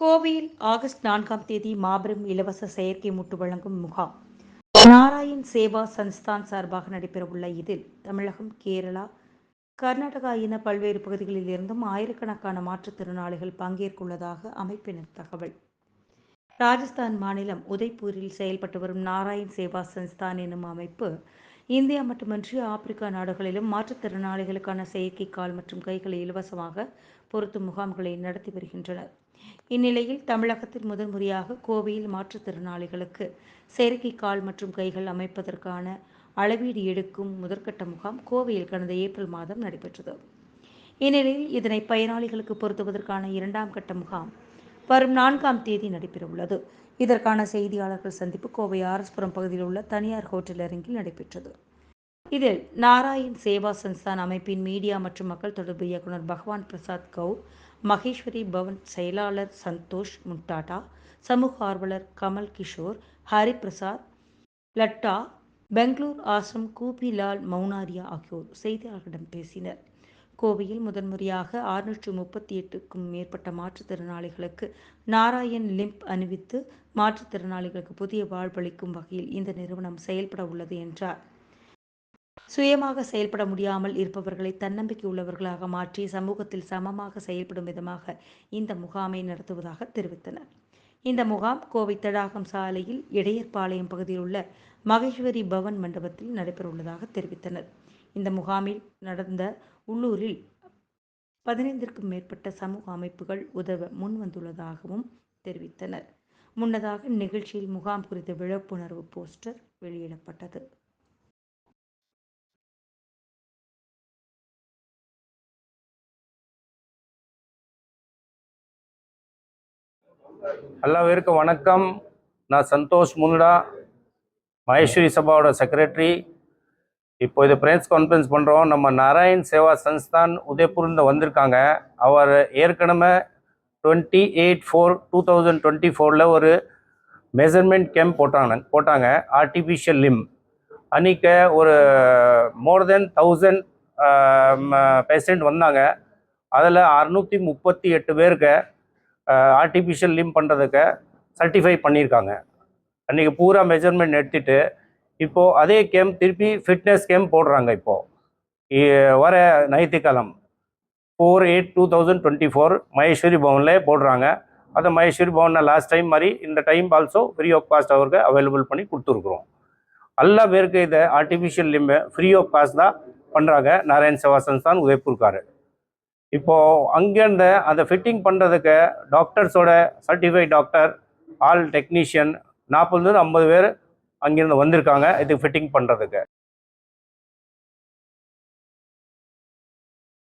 கோவையில் ஆகஸ்ட் நான்காம் தேதி மாபெரும் இலவச செயற்கை முட்டு வழங்கும் முகாம். நாராயண் சேவா சன்ஸ்தான் சார்பாக நடைபெறவுள்ள இதில் தமிழகம் கேரளா கர்நாடகா என பல்வேறு பகுதிகளில் இருந்தும் ஆயிரக்கணக்கான மாற்றுத்திறனாளிகள் பங்கேற்குள்ளதாக அமைப்பினர் தகவல். ராஜஸ்தான் மாநிலம் உதய்பூரில் செயல்பட்டு வரும் நாராயண் சேவா சன்ஸ்தான் எனும் அமைப்பு இந்தியா மட்டுமன்றி ஆப்பிரிக்கா நாடுகளிலும் மாற்றுத்திறனாளிகளுக்கான செயற்கை கால் மற்றும் கைகளை இலவசமாக பொருத்தும் முகாம்களை நடத்தி வருகின்றனர். இந்நிலையில் தமிழகத்தில் முதன்முறையாக கோவையில் மாற்றுத்திறனாளிகளுக்கு செயற்கை கால் மற்றும் கைகள் அமைப்பதற்கான அளவீடு எடுக்கும் முதற்கட்ட முகாம் கோவையில் கடந்த ஏப்ரல் மாதம் நடைபெற்றது. இந்நிலையில் இதனை பயனாளிகளுக்கு பொருத்துவதற்கான இரண்டாம் கட்ட முகாம் வரும் நான்காம் தேதி நடைபெறவுள்ளது. இதற்கான செய்தியாளர்கள் சந்திப்பு கோவை ஆர்எஸ்புரம் பகுதியில் உள்ள தனியார் ஹோட்டல் அரங்கில் நடைபெற்றது. இதில் நாராயண் சேவா சன்ஸ்தான் அமைப்பின் மீடியா மற்றும் மக்கள் தொடர்பு இயக்குனர் பகவான் பிரசாத் கவுர் மகேஸ்வரி பவன் செயலாளர் சந்தோஷ் முட்டாட்டா சமூக ஆர்வலர் கமல் கிஷோர் ஹரி பிரசாத் லட்டா பெங்களூர் ஆசிரம் கூபிலால் மௌனாரியா ஆகியோர் செய்தியாளர்களிடம் பேசினர். கோவையில் முதன்முறையாக அறுநூற்று முப்பத்தி எட்டுக்கும் மேற்பட்ட மாற்றுத்திறனாளிகளுக்கு நாராயண் லிம்ப் அணிவித்து மாற்றுத்திறனாளிகளுக்கு புதிய வாழ்வளிக்கும் வகையில் இந்த நிறுவனம் செயல்பட உள்ளது என்றார். சுயமாக செயல்பட முடியாமல் இருப்பவர்களை தன்னம்பிக்கை உள்ளவர்களாக மாற்றி சமூகத்தில் சமமாக செயல்படும் விதமாக இந்த முகாமை நடத்துவதாக தெரிவித்தனர். இந்த முகாம் கோவை தடாகம் சாலையில் இடையர்பாளையம் பகுதியில் உள்ள மகேஸ்வரி பவன் மண்டபத்தில் நடைபெறவுள்ளதாக தெரிவித்தனர். இந்த முகாமில் நடந்த உள்ளூரில் பதினைந்திற்கும் மேற்பட்ட சமூக அமைப்புகள் உதவ முன்வந்துள்ளதாகவும் தெரிவித்தனர். முன்னதாக நிகழ்ச்சியில் முகாம் குறித்த விழிப்புணர்வு போஸ்டர் வெளியிடப்பட்டது. எல்லாருக்கும் வணக்கம். நான் சந்தோஷ் முன்டா மகேஸ்வரி சபாவோட செக்ரட்டரி இப்போ இது ப்ரெஸ் கான்ஃபரன்ஸ் பண்ணுறோம் நம்ம நாராயண் சேவா சன்ஸ்தான் உதய்பூர்ந்து வந்திருக்காங்க. அவர் ஏற்கனவே twenty eight four two thousand twenty ஃபோரில் ஒரு மெஷர்மெண்ட் கேம்ப் போட்டாங்க போட்டாங்க. ஆர்டிஃபிஷியல் லிம் அன்றைக்கி ஒரு மோர் தென் தௌசண்ட் பேஷண்ட் வந்தாங்க. அதில் அறுநூற்றி முப்பத்தி எட்டு பேருக்கு ஆர்டிஃபிஷியல் லிம் பண்ணுறதுக்கு சர்டிஃபை பண்ணியிருக்காங்க. அன்றைக்கி பூரா மெஷர்மெண்ட் எடுத்துகிட்டு இப்போது அதே கேம் திருப்பி ஃபிட்னஸ் கேம் போடுறாங்க இப்போது வர ஞாயிற்றுக்கிழமை four eight two thousand twenty four Maheshwari பவனில் போடுறாங்க. அதை மகேஸ்வரி பவனில் லாஸ்ட் டைம் மாதிரி இந்த time also free of cost அவருக்கு அவைலபிள் பண்ணி கொடுத்துருக்குறோம். எல்லா பேருக்கு இதை artificial limb free of cost தான் பண்ணுறாங்க நாராயண் சேவா சன்ஸ்தான் உதய்பூர்கார் இப்போது அங்கேருந்து அந்த ஃபிட்டிங் பண்ணுறதுக்கு டாக்டர்ஸோட சர்டிஃபைட் டாக்டர் ஆல் டெக்னீஷியன் நாற்பதுலேருந்து ஐம்பது பேர் அங்கேருந்து வந்திருக்காங்க இது ஃபிட்டிங் பண்ணுறதுக்கு